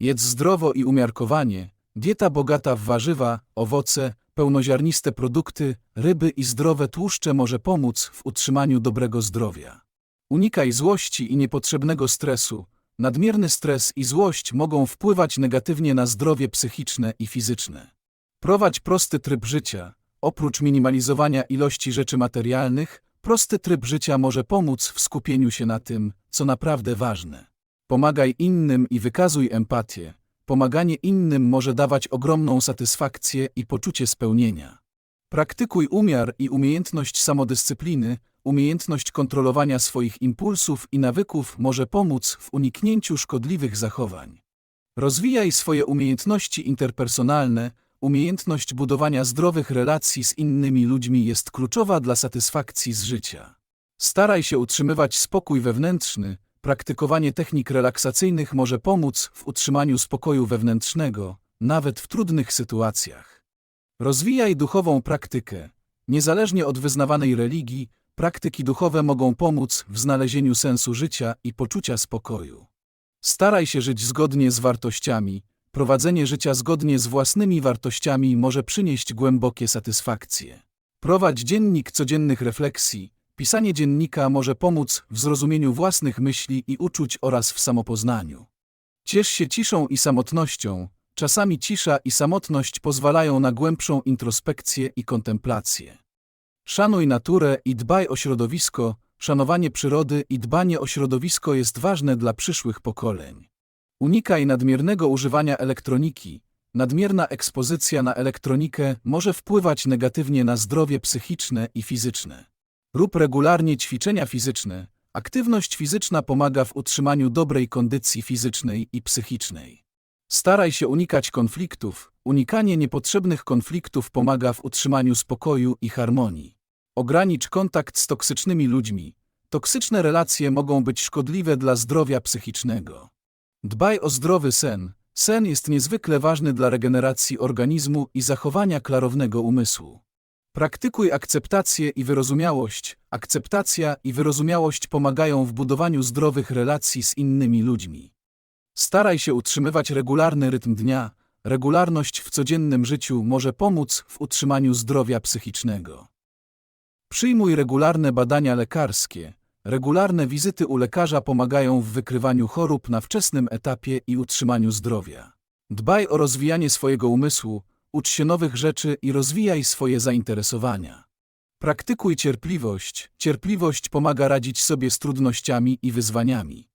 Jedz zdrowo i umiarkowanie, dieta bogata w warzywa, owoce, pełnoziarniste produkty, ryby i zdrowe tłuszcze może pomóc w utrzymaniu dobrego zdrowia. Unikaj złości i niepotrzebnego stresu. Nadmierny stres i złość mogą wpływać negatywnie na zdrowie psychiczne i fizyczne. Prowadź prosty tryb życia. Oprócz minimalizowania ilości rzeczy materialnych, prosty tryb życia może pomóc w skupieniu się na tym, co naprawdę ważne. Pomagaj innym i wykazuj empatię. Pomaganie innym może dawać ogromną satysfakcję i poczucie spełnienia. Praktykuj umiar i umiejętność samodyscypliny, umiejętność kontrolowania swoich impulsów i nawyków może pomóc w uniknięciu szkodliwych zachowań. Rozwijaj swoje umiejętności interpersonalne, umiejętność budowania zdrowych relacji z innymi ludźmi jest kluczowa dla satysfakcji z życia. Staraj się utrzymywać spokój wewnętrzny, praktykowanie technik relaksacyjnych może pomóc w utrzymaniu spokoju wewnętrznego, nawet w trudnych sytuacjach. Rozwijaj duchową praktykę. Niezależnie od wyznawanej religii, praktyki duchowe mogą pomóc w znalezieniu sensu życia i poczucia spokoju. Staraj się żyć zgodnie z wartościami. Prowadzenie życia zgodnie z własnymi wartościami może przynieść głębokie satysfakcje. Prowadź dziennik codziennych refleksji. Pisanie dziennika może pomóc w zrozumieniu własnych myśli i uczuć oraz w samopoznaniu. Ciesz się ciszą i samotnością. Czasami cisza i samotność pozwalają na głębszą introspekcję i kontemplację. Szanuj naturę i dbaj o środowisko. Szanowanie przyrody i dbanie o środowisko jest ważne dla przyszłych pokoleń. Unikaj nadmiernego używania elektroniki. Nadmierna ekspozycja na elektronikę może wpływać negatywnie na zdrowie psychiczne i fizyczne. Rób regularnie ćwiczenia fizyczne. Aktywność fizyczna pomaga w utrzymaniu dobrej kondycji fizycznej i psychicznej. Staraj się unikać konfliktów. Unikanie niepotrzebnych konfliktów pomaga w utrzymaniu spokoju i harmonii. Ogranicz kontakt z toksycznymi ludźmi. Toksyczne relacje mogą być szkodliwe dla zdrowia psychicznego. Dbaj o zdrowy sen. Sen jest niezwykle ważny dla regeneracji organizmu i zachowania klarownego umysłu. Praktykuj akceptację i wyrozumiałość. Akceptacja i wyrozumiałość pomagają w budowaniu zdrowych relacji z innymi ludźmi. Staraj się utrzymywać regularny rytm dnia. Regularność w codziennym życiu może pomóc w utrzymaniu zdrowia psychicznego. Przyjmuj regularne badania lekarskie. Regularne wizyty u lekarza pomagają w wykrywaniu chorób na wczesnym etapie i utrzymaniu zdrowia. Dbaj o rozwijanie swojego umysłu, ucz się nowych rzeczy i rozwijaj swoje zainteresowania. Praktykuj cierpliwość. Cierpliwość pomaga radzić sobie z trudnościami i wyzwaniami.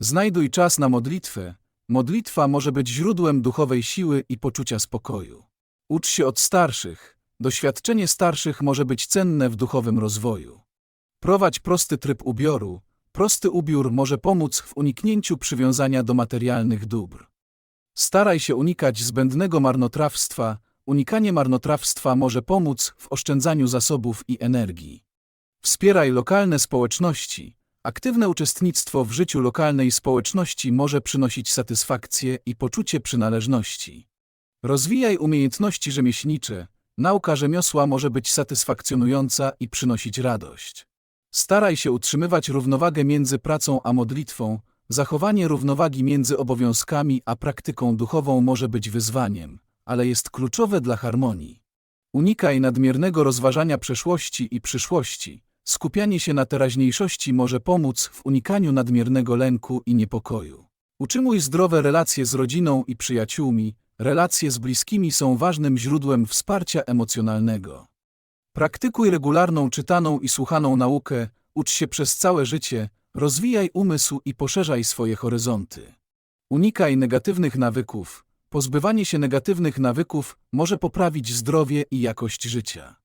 Znajduj czas na modlitwę. Modlitwa może być źródłem duchowej siły i poczucia spokoju. Ucz się od starszych. Doświadczenie starszych może być cenne w duchowym rozwoju. Prowadź prosty tryb ubioru. Prosty ubiór może pomóc w uniknięciu przywiązania do materialnych dóbr. Staraj się unikać zbędnego marnotrawstwa. Unikanie marnotrawstwa może pomóc w oszczędzaniu zasobów i energii. Wspieraj lokalne społeczności. Aktywne uczestnictwo w życiu lokalnej społeczności może przynosić satysfakcję i poczucie przynależności. Rozwijaj umiejętności rzemieślnicze. Nauka rzemiosła może być satysfakcjonująca i przynosić radość. Staraj się utrzymywać równowagę między pracą a modlitwą. Zachowanie równowagi między obowiązkami a praktyką duchową może być wyzwaniem, ale jest kluczowe dla harmonii. Unikaj nadmiernego rozważania przeszłości i przyszłości. Skupianie się na teraźniejszości może pomóc w unikaniu nadmiernego lęku i niepokoju. Utrzymuj zdrowe relacje z rodziną i przyjaciółmi. Relacje z bliskimi są ważnym źródłem wsparcia emocjonalnego. Praktykuj regularną czytaną i słuchaną naukę, ucz się przez całe życie, rozwijaj umysł i poszerzaj swoje horyzonty. Unikaj negatywnych nawyków. Pozbywanie się negatywnych nawyków może poprawić zdrowie i jakość życia.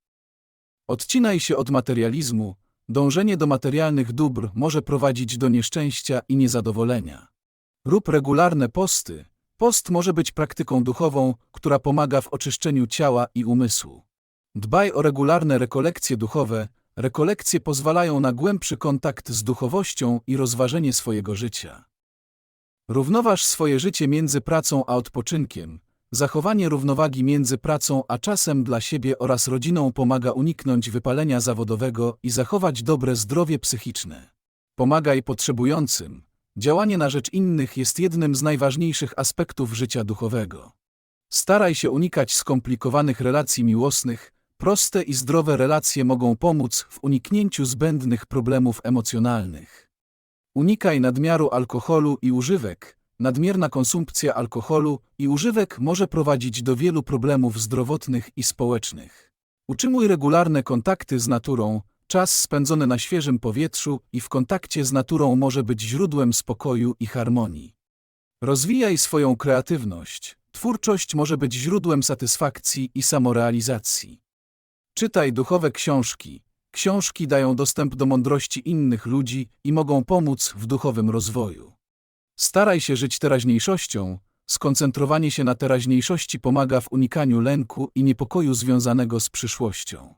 Odcinaj się od materializmu. Dążenie do materialnych dóbr może prowadzić do nieszczęścia i niezadowolenia. Rób regularne posty. Post może być praktyką duchową, która pomaga w oczyszczeniu ciała i umysłu. Dbaj o regularne rekolekcje duchowe. Rekolekcje pozwalają na głębszy kontakt z duchowością i rozważenie swojego życia. Równoważ swoje życie między pracą a odpoczynkiem. Zachowanie równowagi między pracą a czasem dla siebie oraz rodziną pomaga uniknąć wypalenia zawodowego i zachować dobre zdrowie psychiczne. Pomagaj potrzebującym. Działanie na rzecz innych jest jednym z najważniejszych aspektów życia duchowego. Staraj się unikać skomplikowanych relacji miłosnych, proste i zdrowe relacje mogą pomóc w uniknięciu zbędnych problemów emocjonalnych. Unikaj nadmiaru alkoholu i używek. Nadmierna konsumpcja alkoholu i używek może prowadzić do wielu problemów zdrowotnych i społecznych. Utrzymuj regularne kontakty z naturą. Czas spędzony na świeżym powietrzu i w kontakcie z naturą może być źródłem spokoju i harmonii. Rozwijaj swoją kreatywność. Twórczość może być źródłem satysfakcji i samorealizacji. Czytaj duchowe książki. Książki dają dostęp do mądrości innych ludzi i mogą pomóc w duchowym rozwoju. Staraj się żyć teraźniejszością. Skoncentrowanie się na teraźniejszości pomaga w unikaniu lęku i niepokoju związanego z przyszłością.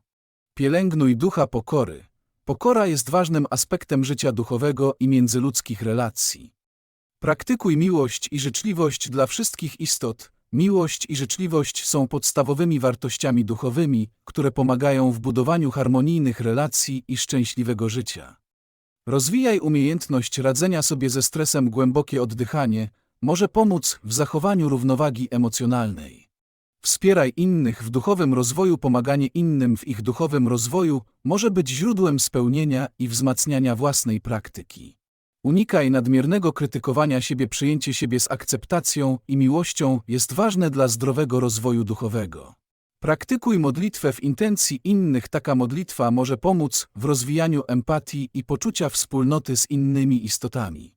Pielęgnuj ducha pokory. Pokora jest ważnym aspektem życia duchowego i międzyludzkich relacji. Praktykuj miłość i życzliwość dla wszystkich istot. Miłość i życzliwość są podstawowymi wartościami duchowymi, które pomagają w budowaniu harmonijnych relacji i szczęśliwego życia. Rozwijaj umiejętność radzenia sobie ze stresem. Głębokie oddychanie może pomóc w zachowaniu równowagi emocjonalnej. Wspieraj innych w duchowym rozwoju. Pomaganie innym w ich duchowym rozwoju może być źródłem spełnienia i wzmacniania własnej praktyki. Unikaj nadmiernego krytykowania siebie. Przyjęcie siebie z akceptacją i miłością jest ważne dla zdrowego rozwoju duchowego. Praktykuj modlitwę w intencji innych. Taka modlitwa może pomóc w rozwijaniu empatii i poczucia wspólnoty z innymi istotami.